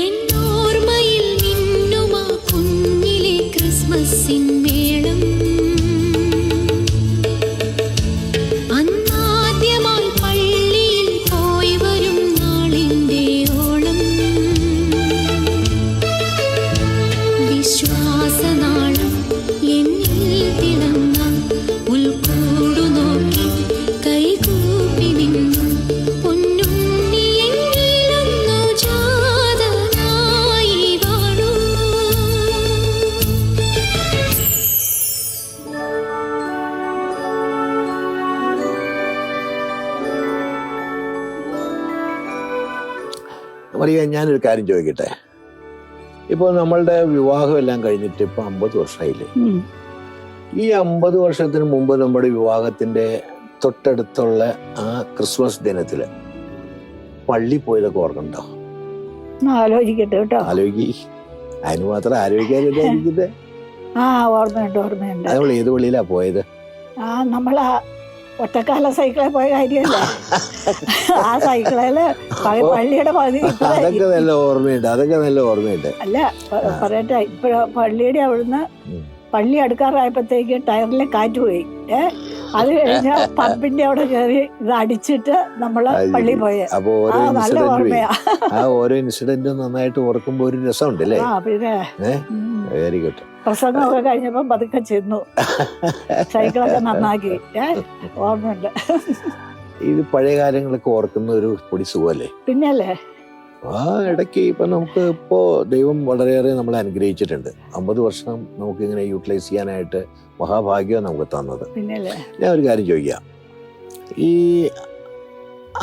എന്നോർമ്മയിൽ മിന്നുമാ കുഞ്ഞിലെ ക്രിസ്മസിൻ മേളം മറിയ ഞാനൊരു കാര്യം ചോദിക്കട്ടെ? ഇപ്പോൾ നമ്മളുടെ വിവാഹം എല്ലാം കഴിഞ്ഞിട്ട് ഇപ്പൊ അമ്പത് വർഷമായില്ലേ ഈ അമ്പത് വർഷത്തിന് മുമ്പ് നമ്മുടെ വിവാഹത്തിന്റെ തൊട്ടടുത്തുള്ള ആ ക്രിസ്മസ് ദിനത്തിൽ പള്ളി പോയതൊക്കെ ഓർക്കണ്ടോ? ആലോചിക്കട്ടെ കേട്ടോ. ആലോചി. അതിന് മാത്രം ആലോചിക്കാനിരിക്കുന്നത് ആ ഓർമ്മയുണ്ട് ഓർമ്മയുണ്ട്. നമ്മൾ ഏത് പള്ളിയിലാ പോയത്? ആ നമ്മളാ ഒറ്റക്കാല സൈക്കിളിൽ പോയ കാര്യമല്ല. ആ സൈക്കിളിൽ പള്ളിയുടെ പകുതി അതൊക്കെ നല്ല ഓർമ്മയുണ്ട് അതൊക്കെ നല്ല ഓർമ്മയുണ്ട്. അല്ല പറയട്ടെ ഇപ്പഴ പള്ളിയുടെ അവിടുന്ന്. പള്ളി അടുക്കാറായപ്പോഴത്തേക്ക് ടയറിലെ കാറ്റ് പോയി. ഏ? അത് കഴിഞ്ഞ പമ്പിന്റെ അവിടെ കയറി ഇത് അടിച്ചിട്ട് നമ്മൾ പള്ളി. പോയെ. നല്ല ഓർമ്മയാ. ആ ഓരോ ഇൻസിഡന്റും നന്നായിട്ട് ഓർക്കുമ്പോ ഒരു രസമുണ്ട് അല്ലേ ആ പിന്നെ. വെരി ഗുഡ് പ്രസംഗമൊക്കെ കഴിഞ്ഞപ്പം പതുക്കെ ചെന്നു. സൈക്കിളൊക്കെ നന്നാക്കി. ഓർമ്മയുണ്ട്. ഇത് പഴയ കാര്യങ്ങളൊക്കെ ഓർക്കുന്ന ഒരു പൊടി സുഖമല്ലേ? പിന്നല്ലേ ആ ഇടയ്ക്ക് ഇപ്പൊ നമുക്ക് ഇപ്പോ ദൈവം വളരെയേറെ നമ്മളെ അനുഗ്രഹിച്ചിട്ടുണ്ട്. അമ്പത് വർഷം നമുക്ക് ഇങ്ങനെ യൂട്ടിലൈസ് ചെയ്യാനായിട്ട് മഹാഭാഗ്യം നമുക്ക് തന്നത്. ഞാൻ ഒരു കാര്യം ചോദിക്കാം. ഈ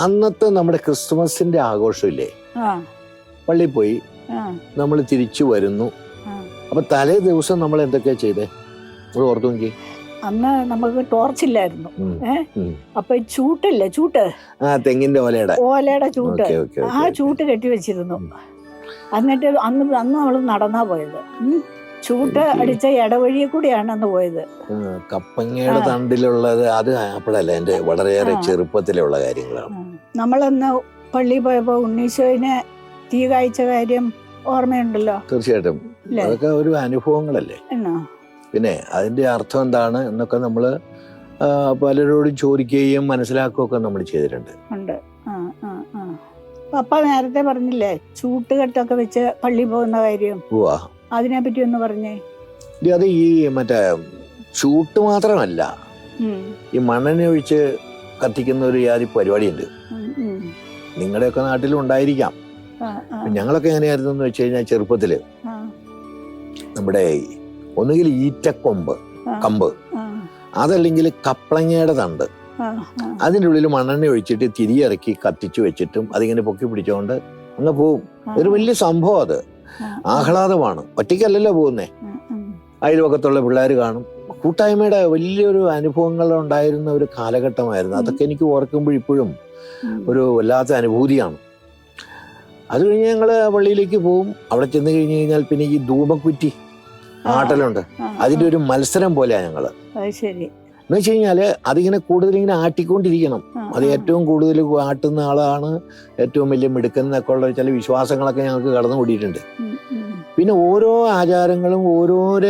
അന്നത്തെ നമ്മുടെ ക്രിസ്മസിന്റെ ആഘോഷമില്ലേ? ഇല്ലേ പള്ളിയിൽ പോയി നമ്മൾ തിരിച്ചു വരുന്നു. അപ്പൊ തലേ ദിവസം നമ്മൾ എന്തൊക്കെ ചെയ്തേ? നമ്മൾ അന്ന് നമുക്ക് ടോർച്ച് ഇല്ലായിരുന്നു. അപ്പൊ ചൂട്ടല്ലേ ചൂട്ട്? തെങ്ങിന്റെ ഓലയുടെ. ഓലയുടെ ചൂട്ട്. ആ ചൂട്ട് കെട്ടി വെച്ചിരുന്നു. എന്നിട്ട് അന്ന് അന്ന് നമ്മൾ നടന്നാ പോയത്. ചൂട്ട് അടിച്ച ഇടവഴിയെ കൂടിയാണ് അന്ന് പോയത്. കപ്പങ്ങയുടെ തണ്ടിലുള്ളത് അത് അപ്പോഴല്ല എന്റെ വളരെയേറെ. ചെറുപ്പത്തിലുള്ള കാര്യങ്ങളാണ്. നമ്മളന്ന് പള്ളി പോയപ്പോ ഉണ്ണീശോയിനെ തീ കായ്ച്ച കാര്യം ഓർമ്മയുണ്ടല്ലോ? തീർച്ചയായിട്ടും? അതൊക്കെ ഒരു അനുഭവങ്ങളല്ലേ? പിന്നെ അതിന്റെ അർത്ഥം എന്താണ് എന്നൊക്കെ നമ്മൾ പലരോടും ചോദിക്കുകയും മനസ്സിലാക്കുകയൊക്കെ നമ്മൾ ചെയ്തിട്ടുണ്ട്. ഉണ്ട്. പപ്പ നേരത്തെ പറഞ്ഞില്ലേ ചൂട്ടുകെട്ടൊക്കെ വെച്ച് പള്ളി പോകുന്ന കാര്യം? അതിനെ പറ്റി ഒന്ന് പറഞ്ഞേ. അത് ഈ മറ്റേ ചൂട്ട് മാത്രമല്ല. ഈ മണ്ണെണ്ണ ഒഴിച്ച് കത്തിക്കുന്ന ഒരു ജാതി പരിപാടിയുണ്ട്. ഉം, ഉം. നിങ്ങളുടെയൊക്കെ നാട്ടിലും ഉണ്ടായിരിക്കാം. ഞങ്ങളൊക്കെ എങ്ങനെയായിരുന്നു എന്ന് വെച്ച് കഴിഞ്ഞാൽ ചെറുപ്പത്തിൽ ആ, നമ്മുടെ ഒന്നുകിൽ ഈറ്റക്കൊമ്പ് കമ്പ് അതല്ലെങ്കിൽ കപ്ലങ്ങയുടെ തണ്ട്. അതിന്റെ ഉള്ളിൽ മണ്ണെണ്ണ ഒഴിച്ചിട്ട് തിരിയിറക്കി കത്തിച്ചു വെച്ചിട്ടും അതിങ്ങനെ പൊക്കി പിടിച്ചുകൊണ്ട് അങ്ങ് പോവും. ഒരു വലിയ സംഭവം അത്. ആഹ്ലാദമാണ്. ഒറ്റയ്ക്കല്ലല്ലോ പോകുന്നേ. അയൽവക്കത്തുള്ള പിള്ളേർ കാണും. കൂട്ടായ്മയുടെ വലിയൊരു അനുഭവങ്ങൾ ഉണ്ടായിരുന്ന ഒരു കാലഘട്ടമായിരുന്നു. അതൊക്കെ എനിക്ക് ഓർക്കുമ്പോൾ ഇപ്പോഴും ഒരു വല്ലാത്ത അനുഭൂതിയാണ്. അത് കഴിഞ്ഞ് ഞങ്ങൾ പള്ളിയിലേക്ക് പോവും. അവിടെ ചെന്ന് കഴിഞ്ഞ് കഴിഞ്ഞാൽ പിന്നെ ഈ ധൂപക്കുറ്റി ആ, ആട്ടലുണ്ട്. അതിന്റെ ഒരു മത്സരം പോലെയാണ് ഞങ്ങൾ. ശരി. എന്ന് വെച്ച് കഴിഞ്ഞാൽ അതിങ്ങനെ കൂടുതൽ ഇങ്ങനെ ആട്ടിക്കൊണ്ടിരിക്കണം അത് ഏറ്റവും കൂടുതൽ ആട്ടുന്ന ആളാണ് ഏറ്റവും വലിയ മിടുക്കൻ എന്നൊക്കെ ഉള്ള ചില വിശ്വാസങ്ങളൊക്കെ ഞങ്ങൾക്ക് കടന്നു കൂടിയിട്ടുണ്ട്. പിന്നെ ഓരോ ആചാരങ്ങളും ഓരോരോ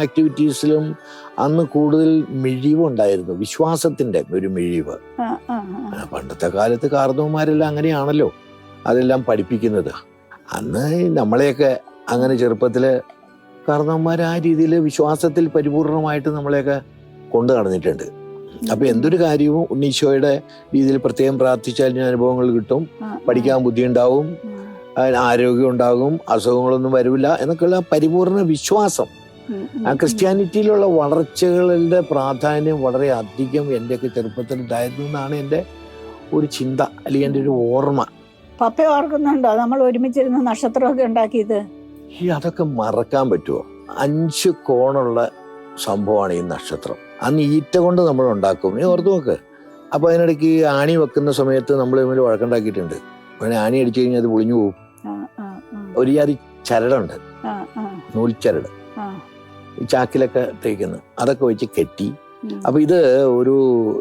ആക്ടിവിറ്റീസിലും അന്ന് കൂടുതൽ മിഴിവുണ്ടായിരുന്നു. വിശ്വാസത്തിന്റെ ഒരു മിഴിവ്. പണ്ടത്തെ കാലത്ത് കാർന്നവന്മാരെല്ലാം അങ്ങനെയാണല്ലോ അതെല്ലാം പഠിപ്പിക്കുന്നത്. അന്ന് നമ്മളെയൊക്കെ അങ്ങനെ ചെറുപ്പത്തിൽ കാർന്നവന്മാർ ആ രീതിയിൽ വിശ്വാസത്തിൽ പരിപൂർണമായിട്ട് നമ്മളെയൊക്കെ കൊണ്ടു നടന്നിട്ടുണ്ട്. അപ്പൊ എന്തൊരു കാര്യവും ഉണ്ണീശോയുടെ രീതിയിൽ പ്രത്യേകം പ്രാർത്ഥിച്ചാൽ അനുഭവങ്ങൾ കിട്ടും. പഠിക്കാൻ ബുദ്ധി ഉണ്ടാവും അതിന് ആരോഗ്യം ഉണ്ടാകും. അസുഖങ്ങളൊന്നും വരില്ല എന്നൊക്കെയുള്ള പരിപൂർണ വിശ്വാസം. ആ ക്രിസ്ത്യാനിറ്റിയിലുള്ള വളർച്ചകളുടെ പ്രാധാന്യം വളരെ അധികം എന്റെയൊക്കെ ചെറുപ്പത്തിൽ ഉണ്ടായിരുന്നു എന്നാണ് എന്റെ ഒരു ചിന്ത അല്ലെങ്കിൽ എന്റെ ഒരു ഓർമ്മ. പപ്പ ഓർക്കുന്നുണ്ടോ? നമ്മൾ ഒരുമിച്ചിരുന്ന് നക്ഷത്രമൊക്കെ ഉണ്ടാക്കിയത്? ഈ അതൊക്കെ മറക്കാൻ പറ്റുമോ അഞ്ച് കോണുള്ള സംഭവമാണ് ഈ നക്ഷത്രം. അന്ന് ഈറ്റ കൊണ്ട് നമ്മൾ ഉണ്ടാക്കും. നീ ഓർത്ത് നോക്ക്. അപ്പൊ അതിനിടയ്ക്ക് ഈ ആണി വെക്കുന്ന സമയത്ത് നമ്മൾ തമ്മിൽ വഴക്കുണ്ടാക്കിയിട്ടുണ്ട്. അങ്ങനെ ആണി അടിച്ചു കഴിഞ്ഞാൽ അത് പൊളിഞ്ഞു പോകും ഒരു ജാതി ചരടുണ്ട്. നൂൽച്ചരട്. ഈ ചാക്കിലൊക്കെ തേക്കുന്നത് അതൊക്കെ വെച്ച് കെട്ടി. അപ്പൊ ഇത് ഒരു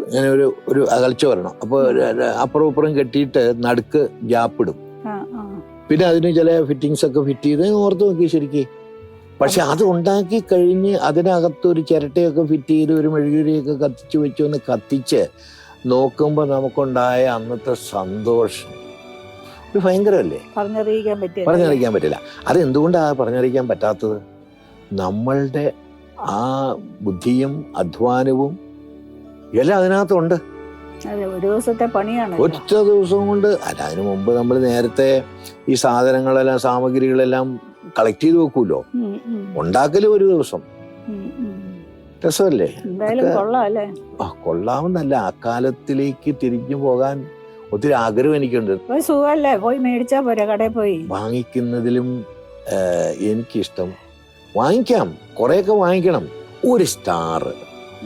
ഇങ്ങനെ ഒരു ഒരു അകൽച്ച വരണം. അപ്പൊ ഒരു- ഒരു അപ്പുറം ഇപ്പുറം കെട്ടിയിട്ട് നടുക്ക് ഗ്യാപ്പ് ഇടും. ആ, ആ. പിന്നെ അതിന് ചില ഫിറ്റിങ്സ് ഒക്കെ ഫിറ്റ് ചെയ്ത് ഓർത്ത് നോക്കി ശരിക്ക്. പക്ഷെ അത് ഉണ്ടാക്കി കഴിഞ്ഞ് അതിനകത്ത് ഒരു ചിരട്ടയൊക്കെ ഫിറ്റ് ചെയ്ത് ഒരു മെഴുകുരിയൊക്കെ കത്തിച്ച് വെച്ചു ഒന്ന് കത്തിച്ച് നോക്കുമ്പോൾ നമുക്കുണ്ടായ അന്നത്തെ സന്തോഷം. ഒരു ഭയങ്കരമല്ലേ? പറഞ്ഞറിയിക്കാൻ പറ്റില്ല. പറഞ്ഞറിയിക്കാൻ പറ്റില്ല. അത് എന്തുകൊണ്ടാണ് പറഞ്ഞറിയിക്കാൻ പറ്റാത്തത്? നമ്മളുടെ ആ ബുദ്ധിയും അധ്വാനവും എല്ലാം അതിനകത്തുണ്ട്. അതെ ഒരു ദിവസത്തെ പണിയാണ് ഒറ്റ ദിവസം കൊണ്ട് അല്ല അതിനു മുമ്പ് നമ്മൾ നേരത്തെ ഈ സാധനങ്ങളെല്ലാം സാമഗ്രികളെല്ലാം കളക്ട് ചെയ്ത് വെക്കൂലോ? ഉണ്ടാക്കലും ഒരു ദിവസം. രസമല്ലേ? കൊള്ളാമെന്നല്ല അക്കാലത്തിലേക്ക് തിരിഞ്ഞു പോകാൻ ഒത്തിരി ആഗ്രഹം എനിക്കുണ്ട്. സുഖമല്ലേ? പോയി മേടിച്ചാ പോരെ കടയിൽ പോയി. വാങ്ങിക്കുന്നതിലും എനിക്കിഷ്ടം. വാങ്ങിക്കാം കുറെയൊക്കെ വാങ്ങിക്കണം. ഒരു സ്റ്റാർ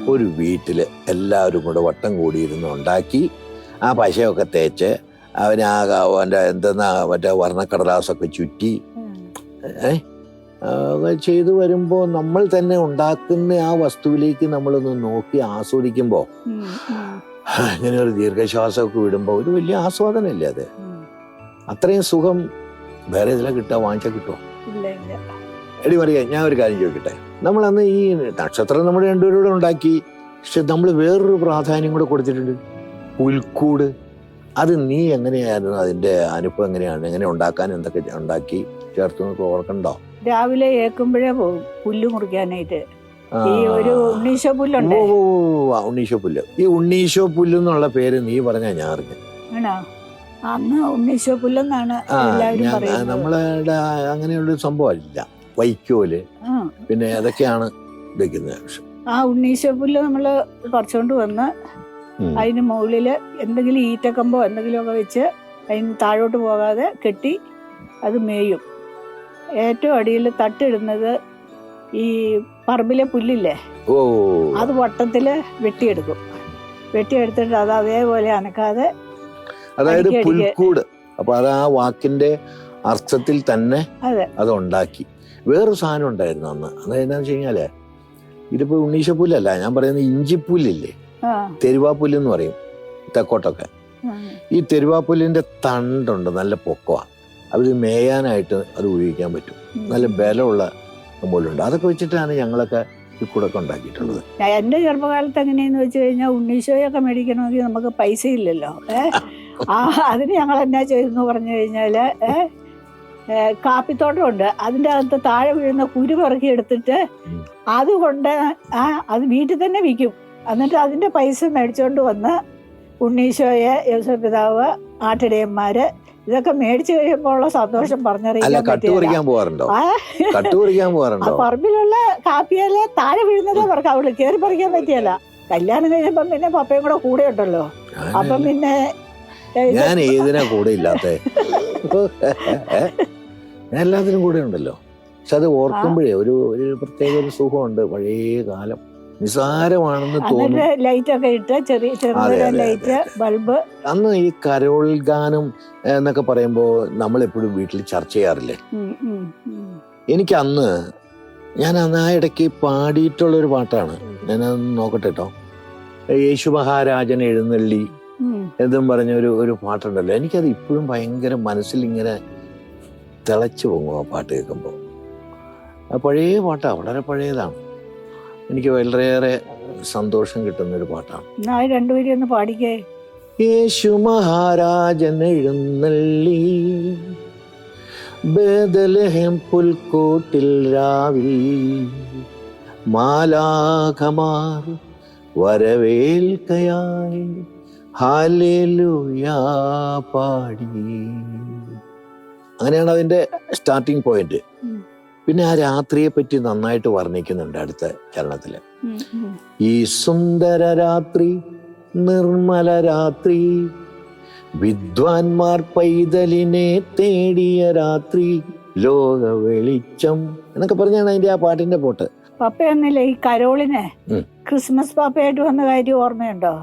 ഒരു വീട്ടിൽ എല്ലാവരും കൂടെ വട്ടം കൂടിയിരുന്ന് ഉണ്ടാക്കി ആ പശയൊക്കെ തേച്ച് അവന് ആ അവന്റെ എന്തെന്നാ മറ്റേ വർണക്കടലാസൊക്കെ ചുറ്റി ചെയ്തു വരുമ്പോൾ നമ്മൾ തന്നെ ഉണ്ടാക്കുന്ന ആ വസ്തുവിലേക്ക് നമ്മളൊന്ന് നോക്കി ആസ്വദിക്കുമ്പോൾ അങ്ങനെ ഇങ്ങനെ ഒരു ദീർഘശ്വാസമൊക്കെ വിടുമ്പോൾ ഒരു വലിയ ആസ്വാദനമല്ലേ അത്? അത്രയും സുഖം വേറെ ഇതിലെ കിട്ടുക വാങ്ങിച്ചാൽ കിട്ടുമോ എടി മറിയ ഞാൻ ഒരു കാര്യം ചോദിക്കട്ടെ? നമ്മൾ അന്ന് ഈ നക്ഷത്രം നമ്മുടെ രണ്ടുപേരും ഉണ്ടാക്കി. പക്ഷെ നമ്മൾ വേറൊരു പ്രാധാന്യം കൂടെ കൊടുത്തിട്ടുണ്ട്. പുൽക്കൂട്. അത് നീ എങ്ങനെയായിരുന്നു? അതിന്റെ അനുഭവം എങ്ങനെയാണ്? എങ്ങനെ ഉണ്ടാക്കാൻ എന്തൊക്കെ ഉണ്ടാക്കി? ചേർത്ത് നമുക്ക് ഓർക്കണ്ടോ? രാവിലെ ഏക്കുമ്പോഴേ പോകും പുല്ല് മുറിക്കാനായിട്ട്. ഈ ഒരു ഉണ്ണീശോ പുല്ലുണ്ട്? ഓ, ഉണ്ണീശോ പുല്ല്. ഈ ഉണ്ണീശോ പുല്ല് എന്നുള്ള പേര് നീ പറഞ്ഞാ ഞാൻ അറിഞ്ഞു ആണോ? അന്ന് ഉണ്ണീശോ പുല്ലെന്നാണ് എല്ലാവരും നമ്മളുടെ അങ്ങനെയുള്ള സംഭവമില്ല വൈക്കോൽ. പിന്നെ അതൊക്കെയാണ് വെക്കുന്നത്. ആ ഉണ്ണീശോ പുല്ല് നമ്മൾ പറിച്ചോണ്ട് വന്ന് ഉം. അതിന് മുകളിൽ എന്തെങ്കിലും ഈറ്റക്കമ്പോ എന്തെങ്കിലുമൊക്കെ വെച്ച് അതിന് താഴോട്ട് പോകാതെ കെട്ടി അത് മേയും. ഏറ്റവും അടിയിൽ തട്ടിടുന്നത് ഈ പറമ്പിലെ പുല്ലില്ലേ? ഓ. അത് വട്ടത്തിൽ വെട്ടിയെടുക്കും. വെട്ടിയെടുത്തിട്ട് അത് അതേപോലെ അനക്കാതെ അതായത്. പുൽക്കൂട്. അപ്പൊ അത് ആ വാക്കിന്റെ അർത്ഥത്തിൽ തന്നെ അതെ. അത് ഉണ്ടാക്കി. വേറൊരു സാധനം ഉണ്ടായിരുന്നു അന്ന്. അന്ന് എന്താണെന്ന് വെച്ച് കഴിഞ്ഞാൽ ഇതിപ്പോ ഉണ്ണീശപ്പുല്ലല്ല ഞാൻ പറയുന്നത് ഇഞ്ചിപ്പുല്ലില്ലേ തെരുവാപ്പുല്ല് എന്ന് പറയും തെക്കോട്ടൊക്കെ. ഈ തെരുവാപ്പുല്ലിന്റെ തണ്ടുണ്ട് നല്ല പൊക്കമാണ് അത് മേയാനായിട്ട് അത് ഉപയോഗിക്കാൻ പറ്റും. നല്ല ബലമുള്ള സംഭവമുണ്ട് അതൊക്കെ വെച്ചിട്ടാണ് ഞങ്ങളൊക്കെ ഈ കൂടൊക്കെ ഉണ്ടാക്കിയിട്ടുള്ളത്. എന്റെ ചെറുപ്പകാലത്ത് എങ്ങനെയെന്ന് വെച്ച് കഴിഞ്ഞാൽ ഉണ്ണീശോയൊക്കെ മേടിക്കണമെങ്കിൽ നമുക്ക് പൈസ ഇല്ലല്ലോ ആ അതിന് ഞങ്ങൾ എന്നാ ചെയ്തെന്ന് പറഞ്ഞു കഴിഞ്ഞാൽ ഏ ഏ, കാപ്പിത്തോട്ടമുണ്ട്. അതിന്റെ അകത്ത് താഴെ വീഴുന്ന കുരു പറക്കി എടുത്തിട്ട്. അതുകൊണ്ട് ആ അത് വീട്ടിൽ തന്നെ വിൽക്കും. എന്നിട്ട് അതിന്റെ പൈസ മേടിച്ചുകൊണ്ട് വന്ന് ഉണ്ണീശോയെ യോസഫ് പിതാവ് ആട്ടിടയന്മാര് ഇതൊക്കെ മേടിച്ചു കഴിയുമ്പോൾ ഉള്ള സന്തോഷം പറിക്കാൻ പറമ്പിലുള്ള കാപ്പിയല്ല താഴെ വീഴുന്നതേ പറക്കാം. അവൾ കയറി പറിക്കാൻ പറ്റിയല്ല. കല്യാണം കഴിഞ്ഞപ്പം പിന്നെ പപ്പയും കൂടെ കൂടെ ഉണ്ടല്ലോ. അപ്പം പിന്നെ ഞാൻ ഏതിനാ കൂടെ ഇല്ലാത്ത? എല്ലാത്തിനും കൂടെ ഉണ്ടല്ലോ. പക്ഷെ അത് ഓർക്കുമ്പോഴേ ഒരു ഒരു പ്രത്യേക ഒരു സുഖമുണ്ട്. പഴയ കാലം നിസാരമാണെന്ന് തോന്നുന്നു ലൈറ്റ് ഒക്കെ ഇട്ട് ചെറിയ ചെറിയ ലൈറ്റ് ബൾബ് അന്ന് ഈ കരോൾ ഗാനം എന്നൊക്കെ പറയുമ്പോൾ നമ്മൾ എപ്പോഴും വീട്ടിൽ ചർച്ച ചെയ്യാറില്ലേ. എനിക്ക് അന്ന് ഞാൻ അന്ന് ആ ഇടയ്ക്ക് പാടിയിട്ടുള്ള ഒരു പാട്ടാണ്. ഞാൻ നോക്കട്ടെ കേട്ടോ യേശു മഹാരാജൻ എഴുന്നള്ളി. എന്നും പറഞ്ഞ ഒരു ഒരു പാട്ടുണ്ടല്ലോ. എനിക്കത് ഇപ്പോഴും ഭയങ്കര മനസ്സിൽ ഇങ്ങനെ തിളച്ചു പോകും ആ പാട്ട് കേൾക്കുമ്പോൾ ആ പഴയ പാട്ടാണ് വളരെ പഴയതാണ്. എനിക്ക് വളരെയേറെ സന്തോഷം കിട്ടുന്ന ഒരു പാട്ടാണ് രണ്ടുപേരും ഒന്ന് പാടിക്കേ. യേശു മഹാരാജൻ എഴുന്നള്ളി ബേദലഹം പുൽക്കൂട്ടിൽ രാവിൽ മാലാഖമാർ വരവേൽക്കയായി ഹാലേലുയാ പാടി. അങ്ങനെയാണ് അതിന്റെ സ്റ്റാർട്ടിങ് പോയിന്റ് പിന്നെ ആ രാത്രിയെ പറ്റി നന്നായിട്ട് വർണിക്കുന്നുണ്ട് അടുത്ത ഉം. ഈ സുന്ദര രാത്രി നിർമ്മല രാത്രി വിദ്വാൻമാർ പൈതലിനെ തേടിയ രാത്രി ലോക വെളിച്ചം എന്നൊക്കെ പറഞ്ഞാണ് അതിന്റെ ആ പാട്ടിന്റെ പോട്ട്. പപ്പ ഈ കരോളിനെ? ക്രിസ്മസ് പാപ്പയായിട്ട് വന്ന കാര്യം ഓർമ്മയുണ്ടോ?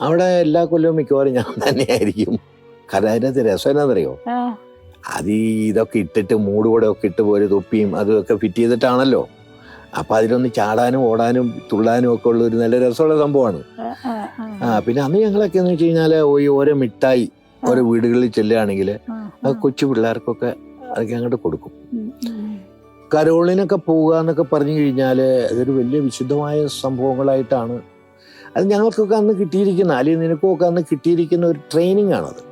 അവിടെ എല്ലാ കൊല്ലവും മിക്കവാറും ഞാൻ തന്നെയായിരിക്കും. കാരണം അതിനകത്ത് രസം എന്നാന്നറിയോ? അത് ഇതൊക്കെ ഇട്ടിട്ട് മൂടുകൂടെ ഒക്കെ ഇട്ട് പോലെ തൊപ്പിയും അതൊക്കെ ഫിറ്റ് ചെയ്തിട്ടാണല്ലോ. അപ്പൊ അതിലൊന്ന് ചാടാനും ഓടാനും തുള്ളാനും ഒക്കെ ഉള്ള ഒരു നല്ല രസമുള്ള സംഭവമാണ്. ആ, പിന്നെ അന്ന് ഞങ്ങളൊക്കെ എന്ന് വെച്ച് കഴിഞ്ഞാൽ ഈ ഓരോ മിഠായി ഓരോ വീടുകളിൽ ചെല്ലുകയാണെങ്കിൽ ആ. അത് കൊച്ചു പിള്ളേർക്കൊക്കെ അതൊക്കെ അങ്ങോട്ട് കൊടുക്കും. കരോളിനൊക്കെ പോവുക എന്നൊക്കെ പറഞ്ഞു കഴിഞ്ഞാൽ അതൊരു വലിയ വിശുദ്ധമായ സംഭവങ്ങളായിട്ടാണ്. അത് ഞങ്ങൾക്കൊക്കെ അന്ന് കിട്ടിയിരിക്കുന്ന അല്ലെങ്കിൽ നിനക്കൊക്കെ അന്ന് കിട്ടിയിരിക്കുന്ന ഒരു ട്രെയിനിങ് ആണത്.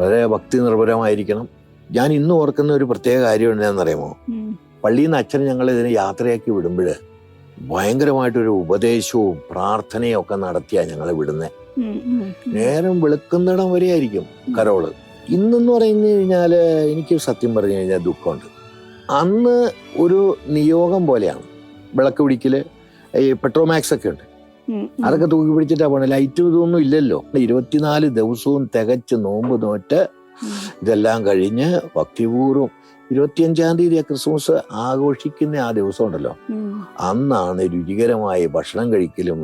വളരെ ഭക്തി നിർഭരമായിരിക്കണം. ഞാൻ ഇന്ന് ഓർക്കുന്ന ഒരു പ്രത്യേക കാര്യം എന്താണെന്നറിയാമോ? അറിയുമോ പള്ളിയിൽ നിന്ന് അച്ഛൻ ഞങ്ങൾ ഇതിനെ യാത്രയാക്കി വിടുമ്പോൾ ഭയങ്കരമായിട്ടൊരു ഉപദേശവും പ്രാർത്ഥനയും ഒക്കെ നടത്തിയാണ് ഞങ്ങളെ വിടുന്നത് ഉം. നേരം വെളുക്കുന്നിടം വരെ ആയിരിക്കും കരോൾ. ഇന്നെന്ന് പറഞ്ഞു കഴിഞ്ഞാൽ എനിക്ക് സത്യം പറഞ്ഞു കഴിഞ്ഞാൽ ദുഃഖമുണ്ട്. അന്ന് ഒരു നിയോഗം പോലെയാണ്. വിളക്ക് പിടിക്കൽ ഈ പെട്രോമാക്സ് ഒക്കെ ഉണ്ട്. അതൊക്കെ തൂക്കി പിടിച്ചിട്ടാ പോണേ. ലൈറ്റും ഇതൊന്നും ഇല്ലല്ലോ. ഇരുപത്തിനാല് ദിവസവും തികച്ച് നോമ്പ് നോറ്റ്. ഇതെല്ലാം കഴിഞ്ഞ് ഭക്തിപൂർവം ഇരുപത്തിയഞ്ചാം തീയതി ക്രിസ്മസ് ആഘോഷിക്കുന്ന ആ ദിവസം ഉണ്ടല്ലോ അന്നാണ് രുചികരമായ ഭക്ഷണം കഴിക്കലും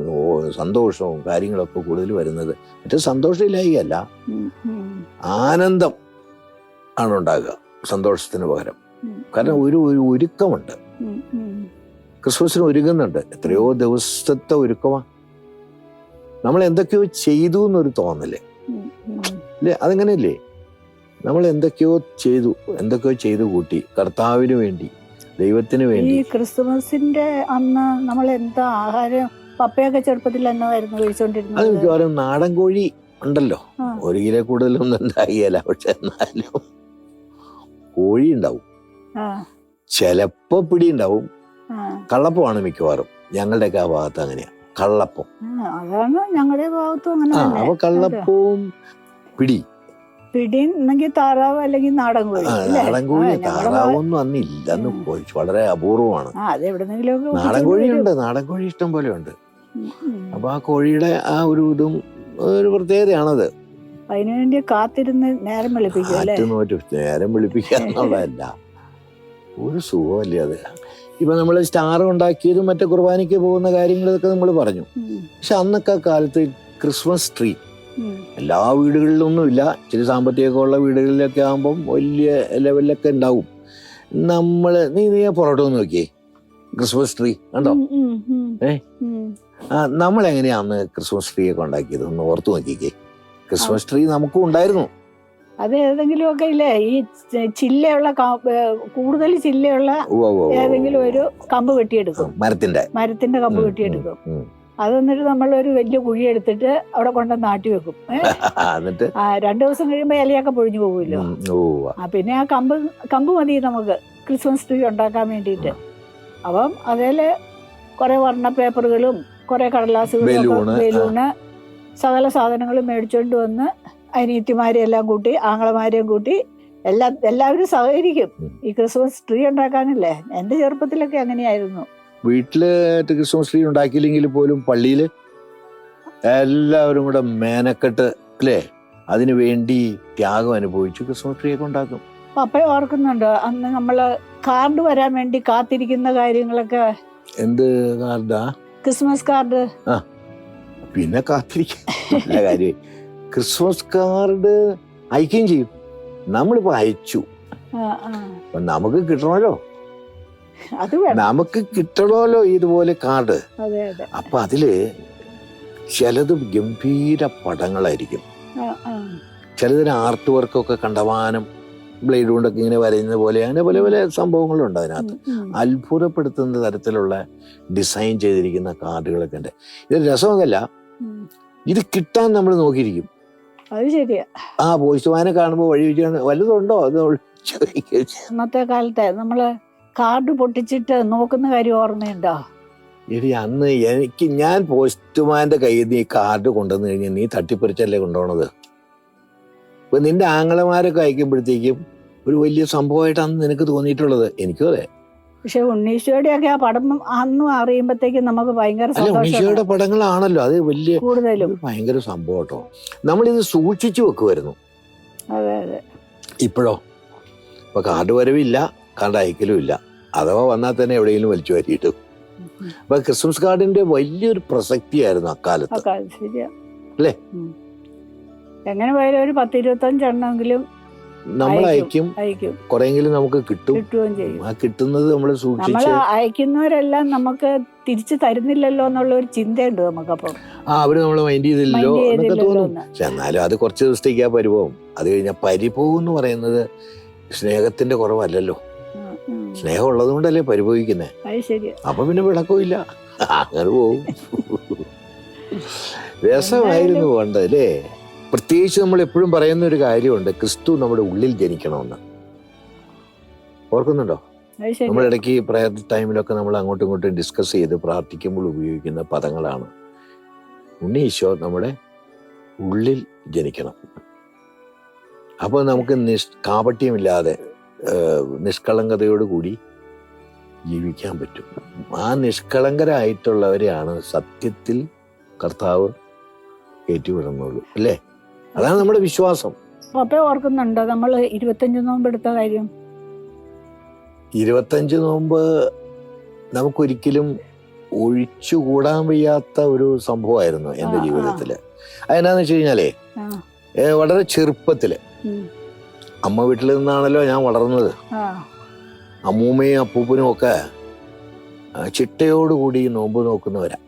സന്തോഷവും കാര്യങ്ങളൊക്കെ കൂടുതൽ വരുന്നത്. മറ്റേ സന്തോഷമില്ലായികയല്ല. ആനന്ദം ആണ് ഉണ്ടാകുക സന്തോഷത്തിന് പകരം. കാരണം ഒരു ഒരു ഒരുക്കമുണ്ട്. ക്രിസ്മസിന് ഒരുങ്ങുന്നുണ്ട്. എത്രയോ ദിവസത്തെ ഒരുക്കമാണ് നമ്മൾ എന്തൊക്കെയോ ചെയ്തു എന്നൊരു തോന്നൽ. അല്ലേ അതങ്ങനെയല്ലേ? നമ്മൾ എന്തൊക്കെയോ ചെയ്തു എന്തൊക്കെയോ ചെയ്തു കൂട്ടി. കർത്താവിന് വേണ്ടി ദൈവത്തിന് ഈ വേണ്ടി. ക്രിസ്തുമസിന്റെ അന്ന് നമ്മൾ എന്താ ആഹാരം പപ്പയൊക്കെ ചെറുപ്പത്തിൽ എന്നതായിരുന്നു അത് കഴിച്ചോണ്ടിരുന്നത് മിക്കവാറും നാടൻ കോഴി ഉണ്ടല്ലോ. ഒരു കിലോ കൂടുതലൊന്നും ഉണ്ടാകിയല്ല പക്ഷെ എന്നാലും കോഴി ഉണ്ടാവും. ചെലപ്പോ പിടി ഉണ്ടാവും. കള്ളപ്പമാണ് മിക്കവാറും. ഞങ്ങളുടെയൊക്കെ ആ ഭാഗത്ത് അങ്ങനെയാ. കള്ളപ്പം. അതാണ് ഞങ്ങളുടെ ഭാഗത്തും അങ്ങനെ അപ്പൊ കള്ളപ്പവും പിടി. പിടി എന്നെങ്കിൽ താറാവ് അല്ലെങ്കിൽ നാടൻ കോഴി ആ, അല്ലേ? നാടൻ കോഴി ആ, താറാവൊന്നും അന്ന് ഉം. പോയി. വളരെ അപൂർവമാണ്. നാടൻ കോഴിയുണ്ട് നാടൻ കോഴി ഇഷ്ടം പോലെ ഉണ്ട്. അപ്പൊ ആ കോഴിയുടെ ആ ഒരു ഇതും ഒരു പ്രത്യേകതയാണത്. അതിനുവേണ്ടി കാത്തിരുന്ന് നേരം വെളുപ്പിക്കും നേരം വിളിപ്പിക്കുക എന്നുള്ളതല്ല. ഒരു സുഖമല്ലേ അത്. ഇപ്പൊ നമ്മൾ സ്റ്റാർ ഉണ്ടാക്കിയതും മറ്റേ കുർബാനയ്ക്ക് പോകുന്ന കാര്യങ്ങളൊക്കെ നമ്മൾ പറഞ്ഞു. പക്ഷെ അന്നൊക്കെ കാലത്ത് ക്രിസ്മസ് ട്രീ. എല്ലാ വീടുകളിലൊന്നും ഇല്ല ഇച്ചിരി സാമ്പത്തികമൊക്കെ വീടുകളിലൊക്കെ ആകുമ്പം വലിയ ലെവലിലൊക്കെ ഉണ്ടാവും. നമ്മൾ നീ നീ പുറത്തു നോക്കിയേ? ക്രിസ്മസ് ട്രീ കണ്ടോ. ഏ? ആ നമ്മൾ എങ്ങനെയാന്ന് ക്രിസ്മസ് ട്രീ ഒക്കെ ഉണ്ടാക്കിയത്? ഒന്ന് ഓർത്തു നോക്കിക്കേ. ക്രിസ്മസ് ട്രീ നമുക്കും ഉണ്ടായിരുന്നു. അത് ഏതെങ്കിലും ഒക്കെ ഇല്ലേ? ഈ ചില്ലയുള്ള കൂടുതൽ ചില്ലയുള്ള ഏതെങ്കിലും ഒരു കമ്പ് വെട്ടിയെടുക്കും. മരത്തിന്റെ മരത്തിന്റെ കമ്പ് കെട്ടിയെടുക്കും വെട്ടിയെടുക്കും. അത് എന്നിട്ട് നമ്മൾ ഒരു വലിയ കുഴി എടുത്തിട്ട് അവിടെ കൊണ്ട് നാട്ടി വെക്കും? എന്നിട്ട്? രണ്ടു ദിവസം കഴിയുമ്പോൾ ഇലയൊക്കെ പൊഴിഞ്ഞു പോകുമല്ലോ ആ പിന്നെ ആ കമ്പ് കമ്പ് മതി നമുക്ക് ക്രിസ്മസ് ട്രീ ഉണ്ടാക്കാൻ വേണ്ടിയിട്ട്. അപ്പം അതിൽ കുറെ വർണ പേപ്പറുകളും കുറെ കടലാസുകളും ബലൂണ്, സകല സാധനങ്ങളും മേടിച്ചോണ്ട് വന്ന് അനിയത്തിമാരെ എല്ലാം കൂട്ടി ആങ്ങളമാരെയും കൂട്ടി എല്ലാ എല്ലാവരും സഹകരിക്കും. ഈ ക്രിസ്മസ് ട്രീ ഉണ്ടാക്കാനല്ലേ? എന്റെ ചെറുപ്പത്തിലൊക്കെ അങ്ങനെയായിരുന്നു. വീട്ടിൽ ക്രിസ്മസ് ട്രീ ഉണ്ടാക്കിയില്ലെങ്കിൽ പോലും പള്ളിയിൽ എല്ലാവരും കൂടെ മേനക്കെട്ട് അല്ലേ? അതിനു വേണ്ടി ത്യാഗം അനുഭവിച്ചു ക്രിസ്മസ് ട്രീ ഒക്കെ ഉണ്ടാക്കും. പപ്പ ഓർക്കുന്നുണ്ട്. അന്ന് നമ്മൾ കാർഡ് വരാൻ വേണ്ടി കാത്തിരിക്കുന്ന കാര്യങ്ങളൊക്കെ. എന്ത് കാർഡാ? Christmas card. പിന്നെ കാത്തിരിക്കുന്ന കാര്യം. ക്രിസ്മസ് കാർഡ് അയക്കുകയും ചെയ്യും. നമ്മളിപ്പോ അയച്ചു. നമുക്ക് കിട്ടണമല്ലോ. അത് നമുക്ക് കിട്ടണമല്ലോ ഇതുപോലെ കാർഡ്. അപ്പൊ അതിൽ ചിലത് ഗംഭീര പടങ്ങളായിരിക്കും. ആ, ആ. ചിലതിന് ആർട്ട് വർക്കൊക്കെ കണ്ടവാനും ബ്ലേഡ് കൊണ്ടൊക്കെ ഇങ്ങനെ വരയുന്ന പോലെ അങ്ങനെ പല പല സംഭവങ്ങളുണ്ട് അതിനകത്ത്. അത്ഭുതപ്പെടുത്തുന്ന തരത്തിലുള്ള ഡിസൈൻ ചെയ്തിരിക്കുന്ന കാർഡുകളൊക്കെ ഉണ്ട്. ഇത് രസമൊക്കെയല്ല ഇത് കിട്ടാൻ നമ്മൾ നോക്കിയിരിക്കും. അത് ശരിയാ. ആ പോസ്റ്റ്മാനെ കാണുമ്പോൾ വഴി വലുതുണ്ടോ വല്ലതുണ്ടോ അത് ചോദിക്കും. ഇന്നത്തെ കാലത്തെ നമ്മൾ കാർഡ് പൊട്ടിച്ചിട്ട് നോക്കുന്ന കാര്യം ഓർമ്മയുണ്ടോ? എടി അന്ന് എനിക്ക് ഞാൻ പോസ്റ്റ്മാന്റെ കയ്യിൽ നിന്ന് ഈ കാർഡ് കൊണ്ടുവന്നു കഴിഞ്ഞാൽ നീ തട്ടിപ്പറിച്ചല്ലേ കൊണ്ടുപോണത്? ഇപ്പൊ നിന്റെ ആങ്ങളമാരൊക്കെ അയക്കുമ്പോഴത്തേക്കും ഒരു വലിയ സംഭവമായിട്ടാണ് നിനക്ക് തോന്നിയിട്ടുള്ളത്. എനിക്കും അതെ. പക്ഷെ ഉണ്ണീശോയുടെ ഒക്കെ ആ പടം അന്നും അറിയുമ്പോഴത്തേക്കും നമുക്ക് ഭയങ്കര ഉണ്ണീശോയുടെ പടങ്ങളാണല്ലോ. അത് വലിയ കൂടുതലും. ഭയങ്കര സംഭവം കേട്ടോ. നമ്മളിത് സൂക്ഷിച്ചു വെക്കുമായിരുന്നു അതെ അതെ. ഇപ്പോഴോ? ഇപ്പൊ കാർഡ് വരവില്ല. കാർഡ് അയക്കലും ഇല്ല അഥവാ വന്നാൽ തന്നെ എവിടെയെങ്കിലും വലിച്ചു വാരിയിട്ടു. അപ്പൊ ക്രിസ്മസ് കാർഡിന്റെ വലിയൊരു പ്രസക്തിയായിരുന്നു അക്കാലത്ത്. അല്ലേ? എങ്ങനെ പോയാലും ഒരു പത്ത് ഇരുപത്തഞ്ചെണ്ണമെങ്കിലും നമ്മൾ അയക്കും. കുറെങ്കിലും നമുക്ക് കിട്ടും. കിട്ടുകയും ചെയ്യും. ആ കിട്ടുന്നത് നമ്മൾ സൂക്ഷിച്ച് അയക്കുന്നവരെല്ലാം നമുക്ക് തിരിച്ചു തരുന്നില്ലല്ലോ എന്നുള്ള ഒരു ചിന്തയുണ്ട് നമുക്ക് ആ അവർ നമ്മൾ മൈൻഡ് ചെയ്തില്ലല്ലോ എന്നൊക്കെ തോന്നും. പക്ഷെ എന്നാലും അത് കുറച്ച് ദിവസത്തേക്ക് ആ പരിഭവം. അത് കഴിഞ്ഞാൽ പരിഭവം എന്ന് പറയുന്നത് സ്നേഹത്തിന്റെ കുറവല്ലല്ലോ. സ്നേഹം ഉള്ളത് കൊണ്ടല്ലേ പരിഭവിക്കുന്നത് അപ്പൊ പിന്നെ വിളക്കമില്ല. അങ്ങനെ പോവും. രസമായിരുന്നു പണ്ട് അല്ലേ പ്രത്യേകിച്ച് നമ്മൾ എപ്പോഴും പറയുന്ന ഒരു കാര്യമുണ്ട്. ക്രിസ്തു നമ്മുടെ ഉള്ളിൽ ജനിക്കണമെന്ന്. ഓർക്കുന്നുണ്ടോ? നമ്മൾ ഇടയ്ക്ക് പ്രയർ ടൈമിലൊക്കെ നമ്മൾ അങ്ങോട്ടും ഇങ്ങോട്ടും ഡിസ്കസ് ചെയ്ത് പ്രാർത്ഥിക്കുമ്പോൾ ഉപയോഗിക്കുന്ന പദങ്ങളാണ്. ഉണ്ണി ഈശോ നമ്മുടെ ഉള്ളിൽ ജനിക്കണം. അപ്പോൾ നമുക്ക് നിഷ് കാപട്യമില്ലാതെ ഏഹ്, നിഷ്കളങ്കതയോട് കൂടി ജീവിക്കാൻ പറ്റും. ആ നിഷ്കളങ്കരായിട്ടുള്ളവരെയാണ് സത്യത്തിൽ കർത്താവ് ഏറ്റുവിടുന്നുള്ളൂ അല്ലേ? അതാണ് നമ്മുടെ വിശ്വാസം. ഓർക്കുന്നുണ്ടോ. നമ്മൾ ഇരുപത്തഞ്ച് നോമ്പ് എടുത്ത കാര്യം. ഇരുപത്തഞ്ച് നോമ്പ് നമുക്കൊരിക്കലും ഒഴിച്ചുകൂടാൻ വയ്യാത്ത ഒരു സംഭവമായിരുന്നു എന്റെ ജീവിതത്തിൽ അതെന്നാന്ന് വെച്ച് കഴിഞ്ഞാലേ വളരെ ചെറുപ്പത്തിൽ അമ്മ വീട്ടിൽ നിന്നാണല്ലോ ഞാൻ വളർന്നത്. അമ്മൂമ്മയും അപ്പൂപ്പനും ഒക്കെ ചിട്ടയോട് ചിട്ടയോടുകൂടി നോമ്പ് നോക്കുന്നവരാ.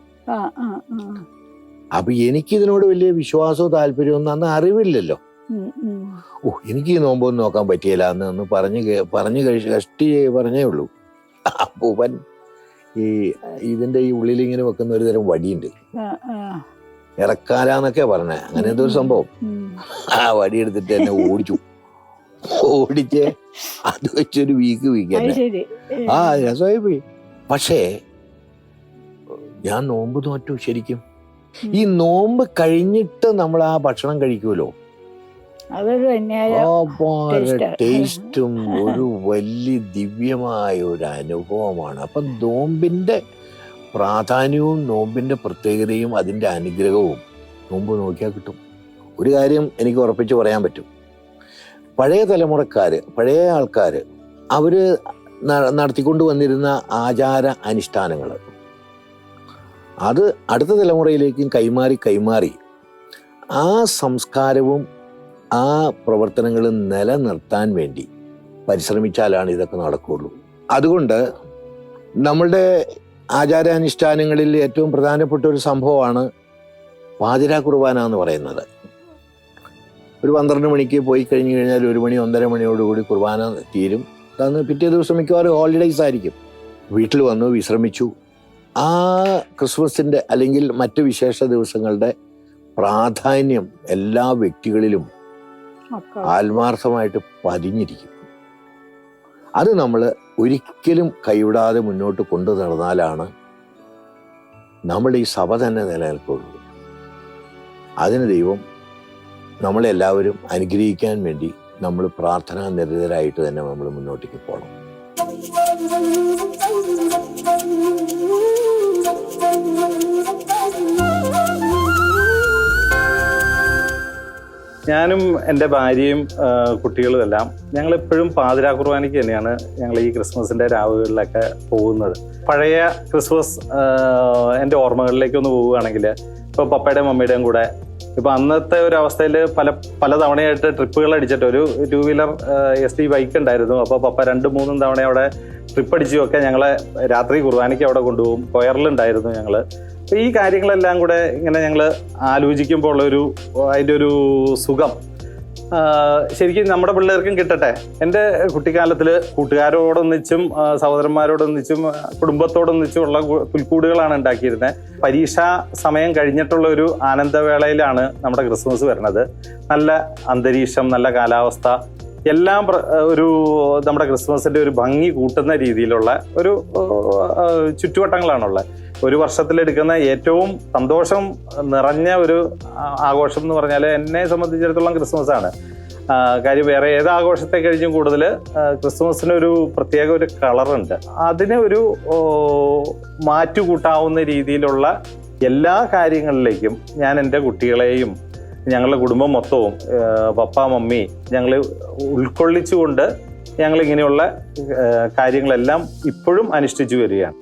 അപ്പൊ എനിക്കിതിനോട് വലിയ വിശ്വാസവും താല്പര്യമൊന്നും അന്ന് അറിവില്ലല്ലോ. ഓ എനിക്ക് ഈ നോമ്പൊന്നും നോക്കാൻ പറ്റിയില്ല എന്ന് ഒന്ന് പറഞ്ഞ് പറഞ്ഞു കഴിച്ച് കഷ്ടി പറഞ്ഞേ ഉള്ളൂ. അപ്പൂപ്പൻ ഈ ഇതിന്റെ ഈ ഉള്ളിൽ ഇങ്ങനെ വെക്കുന്ന ഒരു തരം വടിയുണ്ട്. ഇറക്കാലാന്നൊക്കെ പറഞ്ഞേ. അങ്ങനെ എന്തോ ഒരു സംഭവം. ആ വടി എടുത്തിട്ട് എന്നെ ഓടിച്ചു. ഓടിച്ച് അത് വെച്ചൊരു വീക്ക് ശരി. ആ രസമായി പോയി. പക്ഷേ ഞാൻ നോമ്പ് നോറ്റു ശരിക്കും. ഈ നോമ്പ് കഴിഞ്ഞിട്ട് നമ്മൾ ആ ഭക്ഷണം കഴിക്കുമല്ലോ. ടേസ്റ്റും ഒരു വലിയ ദിവ്യമായ ഒരു അനുഭവമാണ്. അപ്പൊ നോമ്പിന്റെ പ്രാധാന്യവും നോമ്പിന്റെ പ്രത്യേകതയും അതിന്റെ അനുഗ്രഹവും നോമ്പ് നോക്കിയാൽ കിട്ടും. ഒരു കാര്യം എനിക്ക് ഉറപ്പിച്ച് പറയാൻ പറ്റും. പഴയ തലമുറക്കാർ പഴയ ആൾക്കാർ അവർ നടത്തിക്കൊണ്ടു വന്നിരുന്ന ആചാര അനുഷ്ഠാനങ്ങൾ അത് അടുത്ത തലമുറയിലേക്കും കൈമാറി കൈമാറി ആ സംസ്കാരവും ആ പ്രവർത്തനങ്ങളും നിലനിർത്താൻ വേണ്ടി പരിശ്രമിച്ചാലാണ് ഇതൊക്കെ നടക്കുകയുള്ളൂ അതുകൊണ്ട് നമ്മളുടെ ആചാരാനുഷ്ഠാനങ്ങളിൽ ഏറ്റവും പ്രധാനപ്പെട്ട ഒരു സംഭവമാണ് പാതിരാ കുർബാന എന്ന് പറയുന്നത്. ഒരു പന്ത്രണ്ട് മണിക്ക് പോയി കഴിഞ്ഞ് കഴിഞ്ഞാൽ ഒരു മണി ഒന്നര മണിയോടുകൂടി കുർബാന തീരും. അന്ന് പിറ്റേ ദിവസം മിക്കവാറും ഹോളിഡേയ്സ് ആയിരിക്കും. വീട്ടിൽ വന്നു വിശ്രമിച്ചു. ആ ക്രിസ്മസിന്റെ അല്ലെങ്കിൽ മറ്റ് വിശേഷ ദിവസങ്ങളുടെ പ്രാധാന്യം എല്ലാ വ്യക്തികളിലും ആത്മാർത്ഥമായിട്ട് പതിഞ്ഞിരിക്കും. അത് നമ്മൾ ഒരിക്കലും കൈവിടാതെ മുന്നോട്ട് കൊണ്ടു നടന്നാലാണ് നമ്മൾ ഈ സഭ തന്നെ നിലനിൽക്കുള്ളൂ അതിന് ദൈവം നമ്മളെല്ലാവരും അനുഗ്രഹിക്കാൻ വേണ്ടി നമ്മൾ പ്രാർത്ഥനാ നിരതരായിട്ട് തന്നെ നമ്മൾ മുന്നോട്ടേക്ക് പോകണം. ഞാനും എന്റെ ഭാര്യയും കുട്ടികളും എല്ലാം ഞങ്ങൾ എപ്പോഴും പാതിരാ കുർബാനയ്ക്ക് തന്നെയാണ് ഞങ്ങൾ ഈ ക്രിസ്മസിന്റെ രാവുകളിലൊക്കെ പോകുന്നത്. പഴയ ക്രിസ്മസ് എന്റെ ഓർമ്മകളിലേക്കൊന്ന് പോവുകയാണെങ്കിൽ ഇപ്പോൾ പപ്പയുടെയും മമ്മിയുടെയും കൂടെ ഇപ്പൊ അന്നത്തെ ഒരു അവസ്ഥയിൽ പല പല തവണയായിട്ട് ട്രിപ്പുകൾ അടിച്ചിട്ട് ഒരു two wheeler S T bike ഉണ്ടായിരുന്നു. അപ്പോൾ പപ്പ രണ്ടും മൂന്നും തവണ അവിടെ ട്രിപ്പ് അടിച്ചുമൊക്കെ ഞങ്ങളെ രാത്രി കുർബാനയ്ക്ക് അവിടെ കൊണ്ടുപോകും. കൊയറിലുണ്ടായിരുന്നു ഞങ്ങൾ അപ്പൊ ഈ കാര്യങ്ങളെല്ലാം കൂടെ ഇങ്ങനെ ഞങ്ങൾ ആലോചിക്കുമ്പോൾ ഉള്ളൊരു അതിന്റെ ഒരു സുഖം. ശരിക്കും നമ്മുടെ പിള്ളേർക്കും കിട്ടട്ടെ. എന്റെ കുട്ടിക്കാലത്തിൽ കൂട്ടുകാരോടൊന്നിച്ചും സഹോദരന്മാരോടൊന്നിച്ചും കുടുംബത്തോടൊന്നിച്ചും ഉള്ള പുൽക്കൂടുകളാണ് ഉണ്ടാക്കിയിരുന്നത് പരീക്ഷാ സമയം കഴിഞ്ഞിട്ടുള്ള ഒരു ആനന്ദവേളയിലാണ് നമ്മുടെ ക്രിസ്മസ് വരുന്നത്. നല്ല അന്തരീക്ഷം നല്ല കാലാവസ്ഥ എല്ലാം ഒരു നമ്മുടെ ക്രിസ്മസിന്റെ ഒരു ഭംഗി കൂട്ടുന്ന രീതിയിലുള്ള ഒരു ചുറ്റുവട്ടങ്ങളാണുള്ളത്. ഒരു വർഷത്തിലെടുക്കുന്ന ഏറ്റവും സന്തോഷം നിറഞ്ഞ ഒരു ആഘോഷം എന്ന് പറഞ്ഞാൽ എന്നെ സംബന്ധിച്ചിടത്തോളം ക്രിസ്മസ് ആണ് കാര്യം വേറെ ഏത് ആഘോഷത്തെ കഴിഞ്ഞും കൂടുതൽ ക്രിസ്മസിനൊരു പ്രത്യേക ഒരു കളറുണ്ട്. അതിന് ഒരു മാറ്റുകൂട്ടാവുന്ന രീതിയിലുള്ള എല്ലാ കാര്യങ്ങളിലേക്കും ഞാൻ എന്റെ കുട്ടികളെയും ഞങ്ങളുടെ കുടുംബം മൊത്തവും പപ്പ മമ്മി ഞങ്ങൾ ഉൾക്കൊള്ളിച്ചുകൊണ്ട് ഞങ്ങൾ ഇങ്ങനെയുള്ള കാര്യങ്ങളെല്ലാം ഇപ്പോഴും അനുഷ്ഠിച്ചു വരികയാണ്.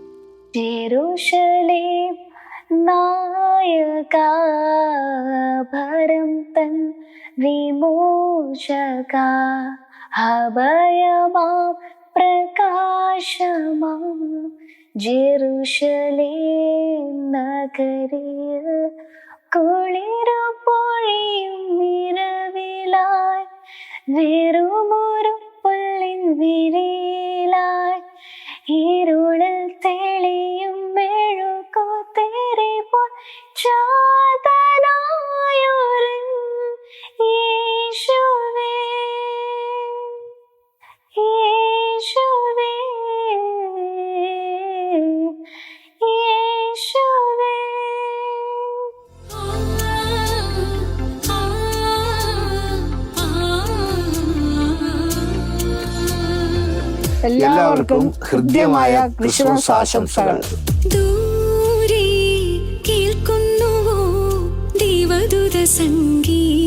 ഭരം പ്രകാശമാം. ജെറുഷലേം നഗരിയിൽ കുളിരു പൊഴിയും നിറവിലായി വെറുമൊരു പുല്ലിൻ വിരിയിലായി. എല്ലാവർക്കും ഹൃദ്യമായ ക്രിസ്മസ് ആശംസകൾ കേൾക്കുന്നുവോ ദേവദൂത സംഗീതം